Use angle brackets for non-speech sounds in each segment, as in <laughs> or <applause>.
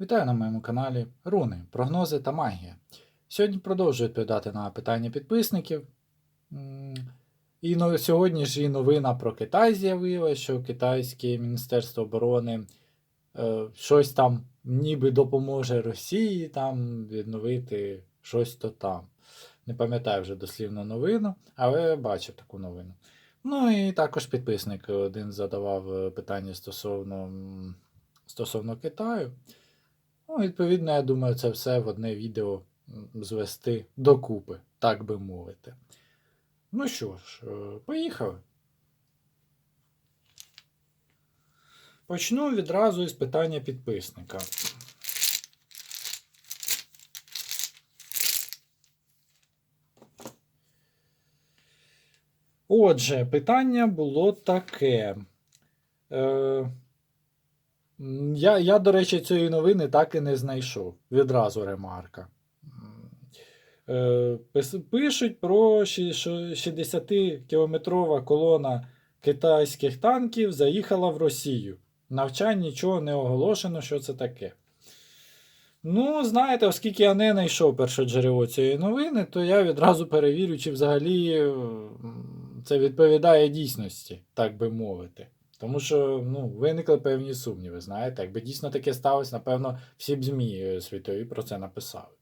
Вітаю на моєму каналі Руни, прогнози та магія. Сьогодні продовжую відповідати на питання підписників. І но- сьогодні ж і новина про Китай з'явилася, що Китайське Міністерство оборони е, щось там ніби допоможе Росії там відновити щось то там. Не пам'ятаю вже дослівно новину, але бачив таку новину. Ну і також підписник один задавав е, питання стосовно, стосовно Китаю. Ну, відповідно, я думаю, це все в одне відео звести докупи, так би мовити. Ну що ж, е, поїхали. Почну відразу із питання підписника. Отже, питання було таке. Е, я, я, до речі, цієї новини так і не знайшов. Відразу ремарка. Е, пишуть про 60-кілометрова колона китайських танків заїхала в Росію. Навчань нічого не оголошено, що це таке. Ну, знаєте, оскільки я не знайшов перше джерело цієї новини, то я відразу перевірю, чи взагалі це відповідає дійсності, так би мовити. Тому що ну, виникли певні сумніви, знаєте, якби дійсно таке сталося, напевно, всі б ЗМІ е, світові про це написали.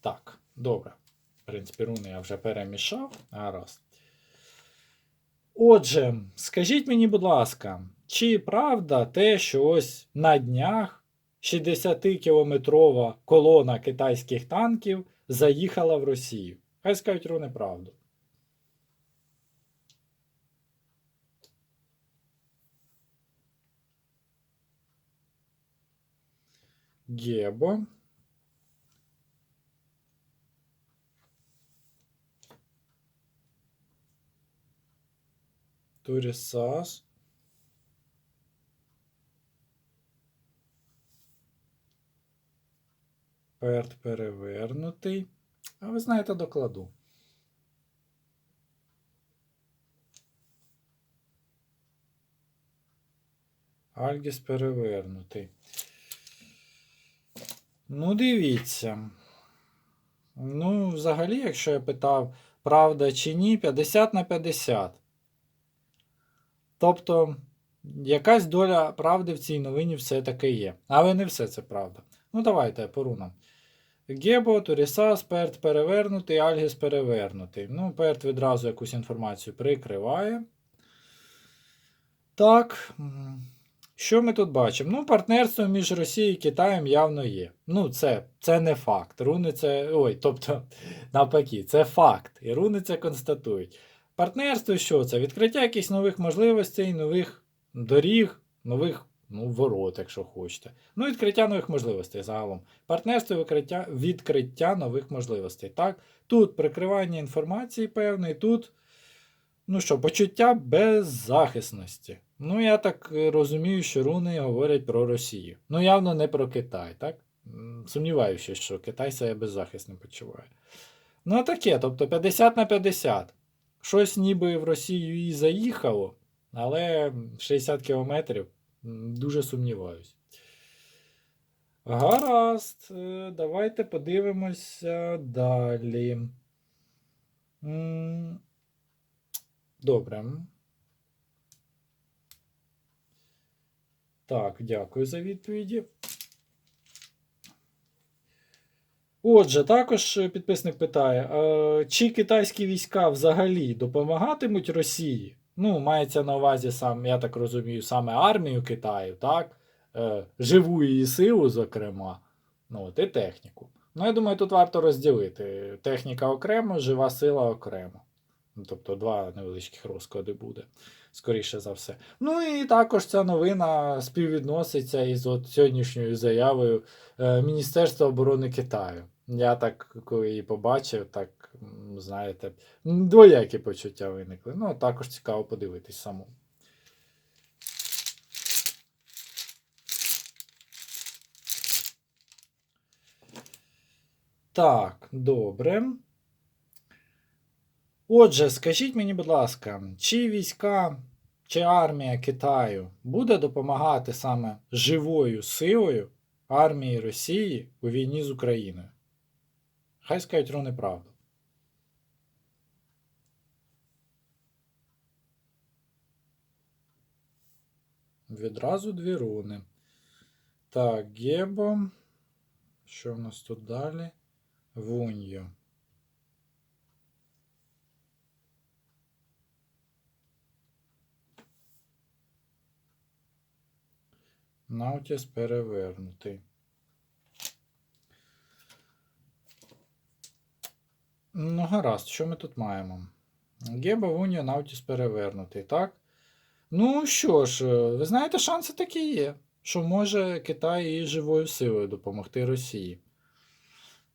Так, добре. В принципі, руни я вже перемішав. Гаразд. Отже, скажіть мені, будь ласка, чи правда те, що ось на днях 60-кілометрова колона китайських танків заїхала в Росію? Хай скажуть руни правду. Гебо. Турісас. Перт перевернутий. А ви знаєте, докладу. Альгіс перевернутий. Ну, дивіться. Ну, взагалі, якщо я питав, правда чи ні, 50 на 50. Тобто, якась доля правди в цій новині все-таки є. Але не все це правда. Ну, давайте по рунам. Гебо, Турісас, Перт перевернутий, Альгіс перевернутий. Ну, Перт відразу якусь інформацію прикриває. Так. Що ми тут бачимо? Ну, партнерство між Росією і Китаєм явно є. Ну, це, це не факт. Руни це. Ой, тобто, <laughs> навпаки, це факт. І руни це констатують. Партнерство що це? Відкриття якихось нових можливостей, нових доріг, нових ну, ворот, якщо хочете. Ну, відкриття нових можливостей загалом. Партнерство відкриття, відкриття нових можливостей. Так? Тут прикривання інформації певної, тут, ну що, почуття беззахисності. Ну, я так е, розумію, що руни говорять про Росію. Ну, явно не про Китай, так? Сумніваюся, що Китай себе беззахисним почуває. Ну, таке, тобто 50 на 50. Щось ніби в Росію і заїхало, але 60 кілометрів дуже сумніваюсь. Гаразд, е, давайте подивимося далі. Добре. Так, дякую за відповіді. Отже, також е, підписник питає, е, чи китайські війська взагалі допомагатимуть Росії? Ну, мається на увазі сам, я так розумію, саме армію Китаю, так? Е, живу її силу, зокрема, ну, от, і техніку. Ну, я думаю, тут варто розділити. Техніка окремо, жива сила окремо. Ну, Тобто два невеличких розклади буде, скоріше за все. Ну і також ця новина співвідноситься із от сьогоднішньою заявою е, Міністерства оборони Китаю. Я так, коли її побачив, так, знаєте, двоякі почуття виникли. Ну, також цікаво подивитись саму. Так, добре. Отже, скажіть мені, будь ласка, чи війська чи армія Китаю буде допомагати саме живою силою армії Росії у війні з Україною? Хай скажуть руни правду. Відразу дві руни. Так, Гебо. Що в нас тут далі? Вуньо. Наутіс перевернутий. Ну, гаразд, що ми тут маємо? Геба Вуньо, Наутіс перевернутий, так? Ну що ж, е, ви знаєте, шанси такі є, що може Китай і живою силою допомогти Росії.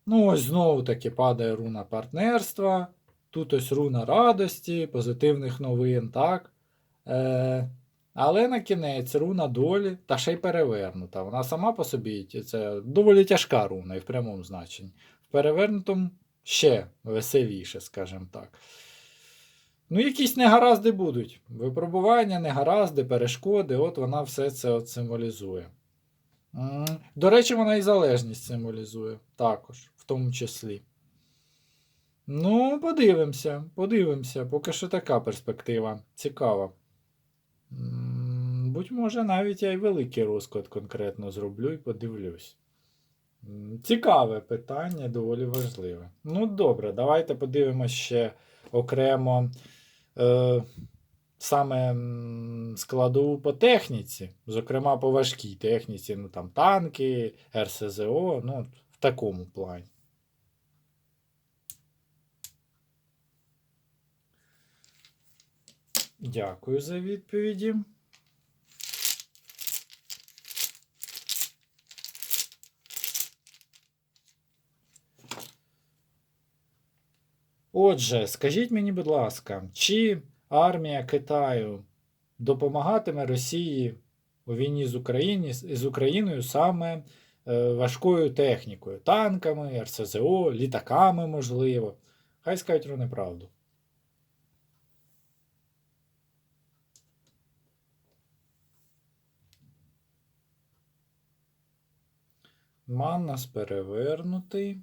Ну, ось знову таки падає руна партнерства. Тут ось руна радості, позитивних новин, так? Е, але на кінець руна долі та ще й перевернута. Вона сама по собі це доволі тяжка руна і в прямому значенні. В перевернутому ще веселіше, скажімо так. Ну, якісь негаразди будуть. Випробування, негаразди, перешкоди, от вона все це от символізує. До речі, вона і залежність символізує також, в тому числі. Ну, подивимося, подивимося. Поки що така перспектива. Цікава. Будь може, навіть я й великий розклад конкретно зроблю і подивлюсь. Цікаве питання, доволі важливе. Ну, добре, давайте подивимося ще окремо е, саме складову по техніці, зокрема по важкій техніці, ну там танки, РСЗО, ну, в такому плані. Дякую за відповіді. Отже, скажіть мені, будь ласка, чи армія Китаю допомагатиме Росії у війні з, Україні, з Україною саме е, важкою технікою, танками, РСЗО, літаками, можливо? Хай скажуть вони правду. Маннас перевернутий.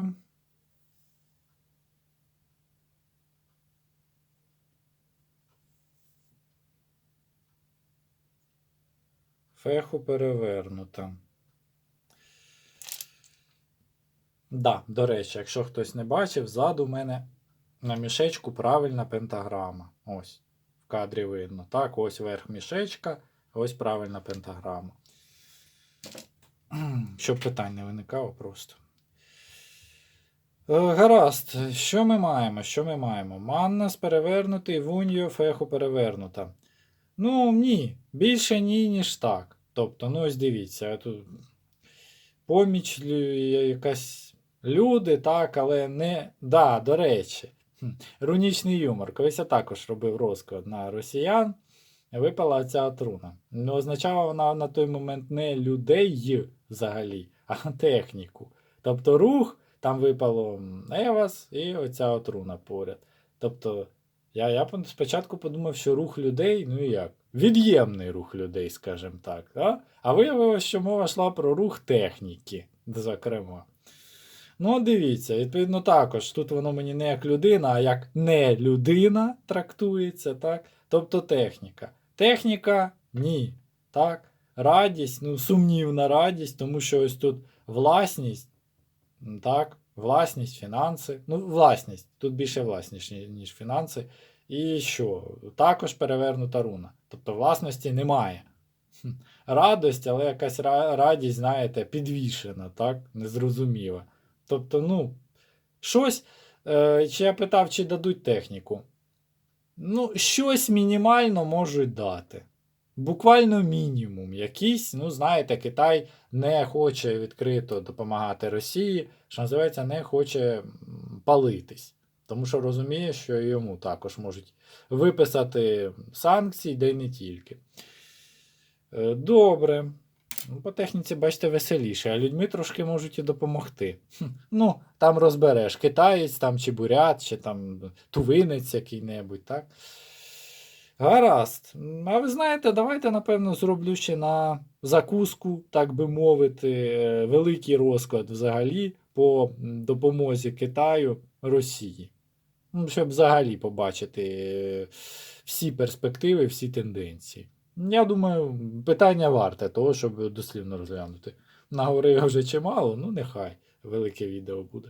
Вуньо. Феху перевернута. Да, до речі, якщо хтось не бачив, ззаду в мене на мішечку правильна пентаграма. Ось. В кадрі видно. Так, ось верх мішечка, ось правильна пентаграма. <clears throat> Щоб питань не виникало просто. Е, Гаразд, що ми маємо? Що ми маємо? Маннас перевернутий, Вуньо, феху перевернута. Ну, ні, більше ні, ніж так. Тобто, ну ось дивіться, тут поміч якась люди, так, але не. Да, до речі. Рунічний юмор. Колись я також робив розклад на росіян. Випала ця отруна. Ну, означала вона на той момент не людей взагалі, а техніку. Тобто рух, там випало Евас і оця отруна поряд. Тобто, я, я спочатку подумав, що рух людей, ну і як? Від'ємний рух людей, скажімо так. Да? А виявилося, що мова йшла про рух техніки, зокрема. Ну, дивіться, відповідно, також тут воно мені не як людина, а як не людина трактується, так? Тобто техніка. Техніка ні. Так? Радість, ну, сумнівна радість, тому що ось тут власність, так, власність, фінанси. Ну, власність. Тут більше власність, ніж фінанси. І що? Також перевернута руна. Тобто власності немає. Радость, але якась радість, знаєте, підвішена, так? Незрозуміла. Тобто, ну, щось. Е, чи я питав, чи дадуть техніку? Ну, щось мінімально можуть дати. Буквально мінімум якийсь. Ну, знаєте, Китай не хоче відкрито допомагати Росії, що називається, не хоче палитись. Тому що розуміє, що йому також можуть виписати санкції, де й не тільки. Е, Добре. Ну, по техніці, бачите, веселіше, а людьми трошки можуть і допомогти. Хм, Ну, там розбереш китаєць, там чи бурят, чи там тувинець який-небудь, так? Гаразд. А ви знаєте, давайте, напевно, зроблю ще на закуску, так би мовити, е, великий розклад взагалі по допомозі Китаю Росії. Ну, щоб взагалі побачити е, всі перспективи, всі тенденції. Я думаю, питання варте того, щоб дослівно розглянути. Наговорив вже чимало, ну нехай велике відео буде.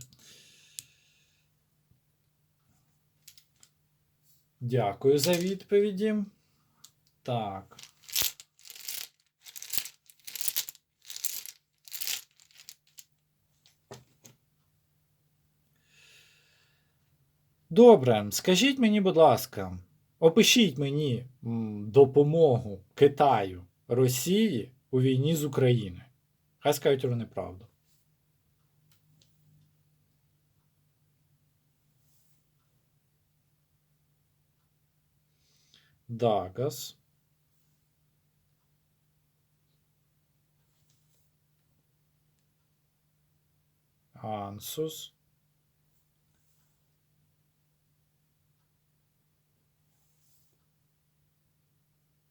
Дякую за відповіді. Так. Добре, скажіть мені, будь ласка, опишіть мені допомогу Китаю Росії у війні з Україною. Хай скажуть вони правду. Дагас. Ансус.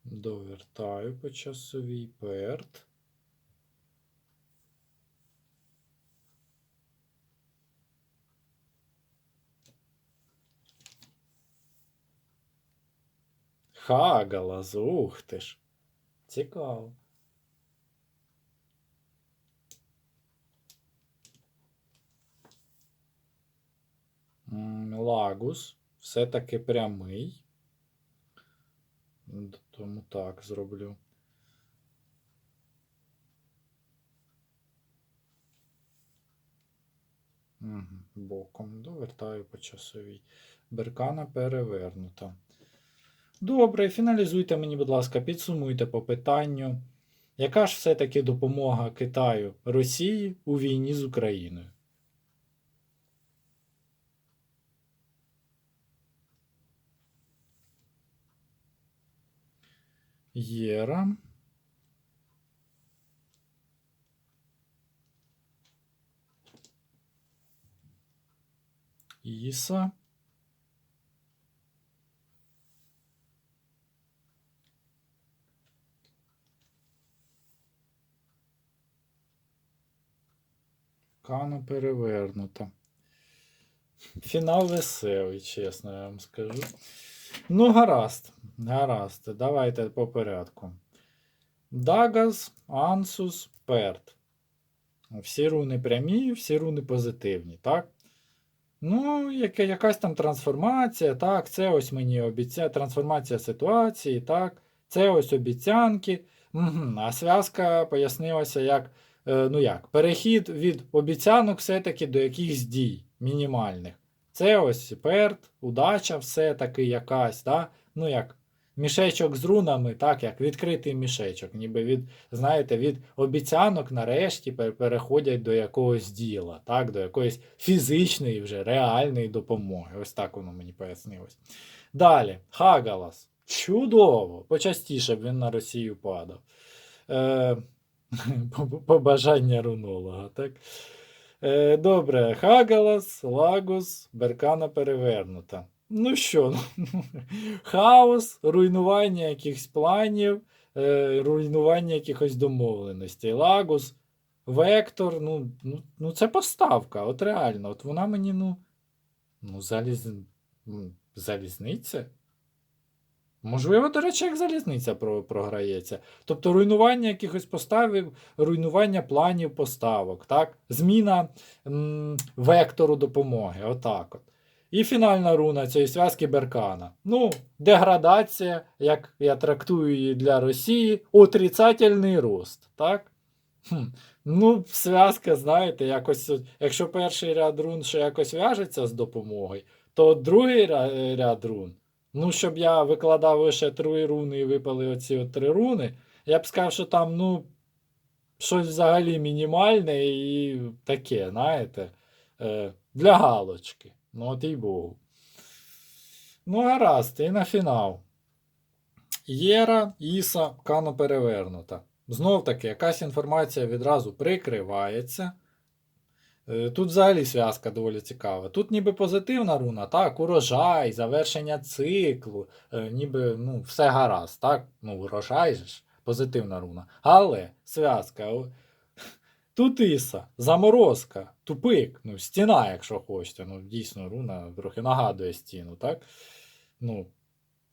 Довертаю по часовій перт. Хагалас, ух ти ж. Цікаво. Лагус все-таки прямий. Тому так зроблю. Мгм, Боком довертаю по часовій. Беркана перевернута. Добре, фіналізуйте мені, будь ласка, підсумуйте по питанню. Яка ж все-таки допомога Китаю Росії у війні з Україною? Єра. Іса. Кана перевернута. Фінал веселий, чесно, я вам скажу. Ну, гаразд, гаразд. Давайте по порядку. Дагас, Ансус, Перт. Всі руни прямі, всі руни позитивні, так? Ну, яка, якась там трансформація, так, це ось мені обіцяє трансформація ситуації, так, це ось обіцянки. Угу. А зв'язка пояснилася як, ну як, перехід від обіцянок все-таки до якихось дій мінімальних. Це ось перт, удача все-таки якась, да? ну як мішечок з рунами, так, як відкритий мішечок, ніби від, знаєте, від обіцянок нарешті переходять до якогось діла, так, до якоїсь фізичної вже реальної допомоги. Ось так воно мені пояснилось. Далі, Хагалас. Чудово! Почастіше б він на Росію падав. Е, <laughs> побажання рунолога, так? Е, добре, Хагалас, Лагус, Беркана перевернута. Ну що, ну, <laughs> хаос, руйнування якихось планів, е, руйнування якихось домовленостей. Лагус, Вектор, ну, ну, ну це поставка, от реально. От вона мені, ну, ну заліз... залізниця. Можливо, до речі, як залізниця програється. Тобто руйнування якихось поставок, руйнування планів поставок, так? зміна м, вектору допомоги. Отак от. І фінальна руна цієї зв'язки Беркана. Ну, деградація, як я трактую її для Росії, отрицательний рост. Так? Хм. Ну, зв'язка, знаєте, якось, якщо перший ряд рун ще якось в'яжеться з допомогою, то другий ряд рун. Ну, щоб я викладав лише три руни і випали оці от три руни, я б сказав, що там, ну, щось взагалі мінімальне і таке, знаєте, е, для галочки. Ну, от і Богу. Ну, гаразд, і на фінал. Єра, Іса, Кано перевернута. знов таки, якась інформація відразу прикривається. Е, Тут взагалі зв'язка доволі цікава. Тут ніби позитивна руна, так, урожай, завершення циклу, е, ніби ну, все гаразд, так? Ну, урожай ж, позитивна руна. Але зв'язка. <laughs> Тут Іса, заморозка, тупик, ну, стіна, якщо хочете. Ну, дійсно, руна трохи нагадує стіну, так? Ну,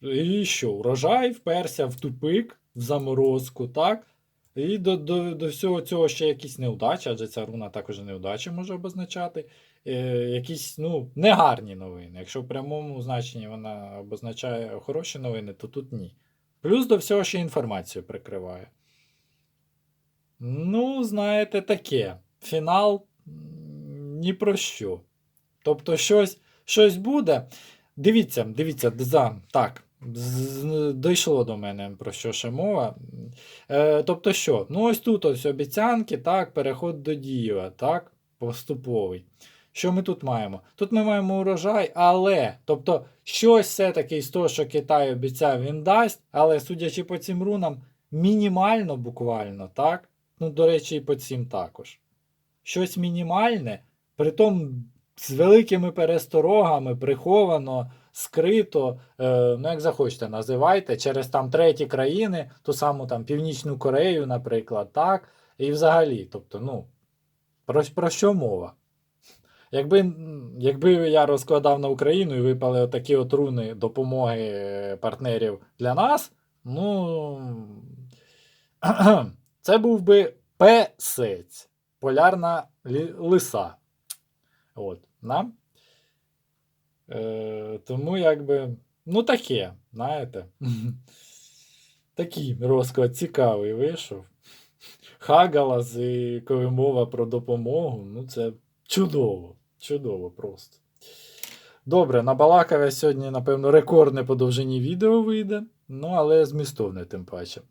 і що, урожай вперся в тупик, в заморозку, так? І до, до, до всього цього ще якісь неудачі, адже ця руна також неудачі може обозначати. Е, якісь ну, негарні новини. Якщо в прямому значенні вона обозначає хороші новини, то тут ні. Плюс до всього ще інформацію прикриває. Ну, знаєте, таке. Фінал ні про що. Тобто, щось, щось буде. Дивіться, дивіться, дзам, так. Дійшло до мене про що ще мова. Е, тобто що? Ну, ось тут ось обіцянки, так, переход до дієва, так, поступовий. Що ми тут маємо? Тут ми маємо урожай, але, тобто, щось все-таки з того, що Китай обіцяв, він дасть, але судячи по цим рунам, мінімально буквально, так? Ну, до речі, і по цим також. Щось мінімальне, притом з великими пересторогами, приховано, скрито, е, ну як захочете, називайте, через там треті країни, ту саму там Північну Корею, наприклад, так? І взагалі, тобто, ну, про, про що мова? Якби, якби я розкладав на Україну і випали отакі от руни допомоги е, партнерів для нас, ну. <clears throat> Це був би песець, полярна лиса. От, на? Е, тому якби. Ну таке, знаєте. <laughs> Такий розклад цікавий вийшов. Хагалас і коли мова про допомогу, ну це чудово. Чудово просто. Добре, на Балакове сьогодні, напевно, рекордне по довжині відео вийде, ну але змістовне тим паче.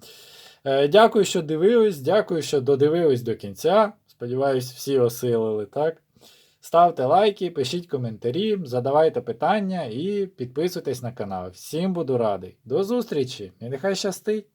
Е, дякую, що дивились, дякую, що додивились до кінця. Сподіваюсь, всі осилили, так? Ставте лайки, пишіть коментарі, задавайте питання і підписуйтесь на канал. Всім буду радий. До зустрічі і нехай щастить!